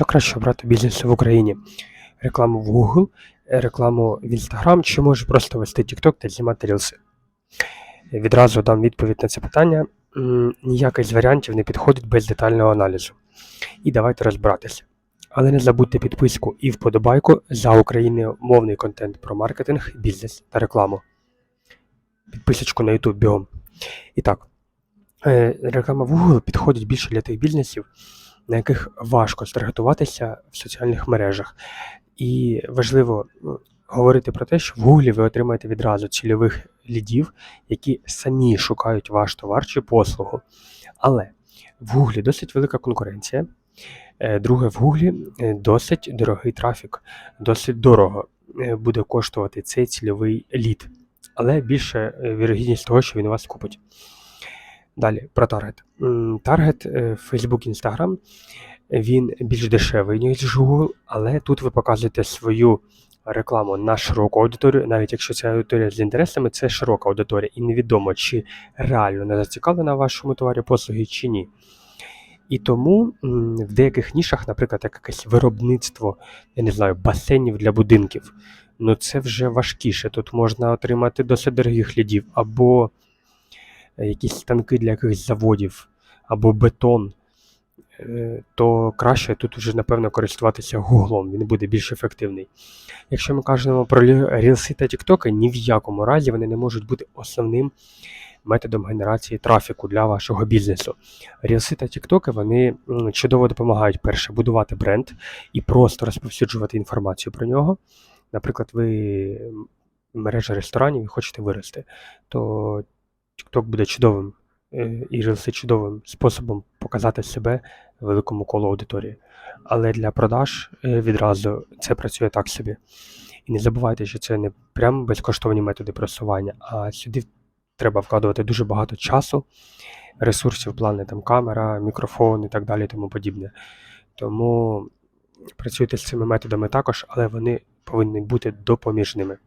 Що краще обрати бізнес в Україні? Рекламу в Google, е, рекламу в Instagram, чи може просто вести TikTok та знімати рілси? Відразу дам відповідь на це питання. Ніякий з варіантів не підходить без детального аналізу. І давайте розбиратися. Але не забудьте підписку і вподобайку за україномовний контент про маркетинг, бізнес та рекламу. Підписочку на YouTube бігом. І так, е, реклама в Google підходить більше для тих бізнесів, на яких важко стартуватися в соціальних мережах. І важливо говорити про те, що в Google ви отримаєте відразу цільових лідів, які самі шукають ваш товар чи послугу. Але в Google досить велика конкуренція. Е, Друге, в Google е, досить дорогий трафік, досить дорого е, буде коштувати цей цільовий лід, але більше вірогідність того, що він вас купить. Далі про таргет. Таргет е, Facebook, Instagram, він більш дешевий, ніж Google, але тут ви показуєте свою рекламу на широку аудиторію, навіть якщо ця аудиторія з інтересами, це широка аудиторія, і невідомо, чи реально не зацікавлена вашому товарі послуги, чи ні. І тому в деяких нішах, наприклад, як якесь виробництво, я не знаю, басейнів для будинків, ну це вже важкіше. Тут можна отримати досить дорогих лідів, або якісь станки для якихось заводів, або бетон, е, то краще тут вже, напевно, користуватися гуглом, він буде більш ефективний. Якщо ми кажемо про рілси та тіктоки, ні в якому разі вони не можуть бути основним методом генерації трафіку для вашого бізнесу. Рілси та тіктоки вони чудово допомагають перше будувати бренд і просто розповсюджувати інформацію про нього. Наприклад, ви мережа ресторанів і хочете вирости, то TikTok буде чудовим е, і рілси чудовим способом показати себе великому колу аудиторії. Але для продаж е, відразу це працює так собі. І не забувайте, що це не прям безкоштовні методи просування, а сюди треба вкладувати дуже багато часу, ресурсів, плани там камера, мікрофон і так далі, тому подібне. Тому працюйте з цими методами також, але вони повинні бути допоміжними.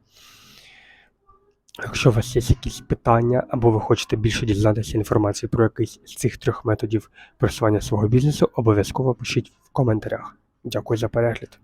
Якщо у вас є якісь питання, або ви хочете більше дізнатися інформації про якийсь з цих трьох методів просування свого бізнесу, обов'язково пишіть в коментарях. Дякую за перегляд.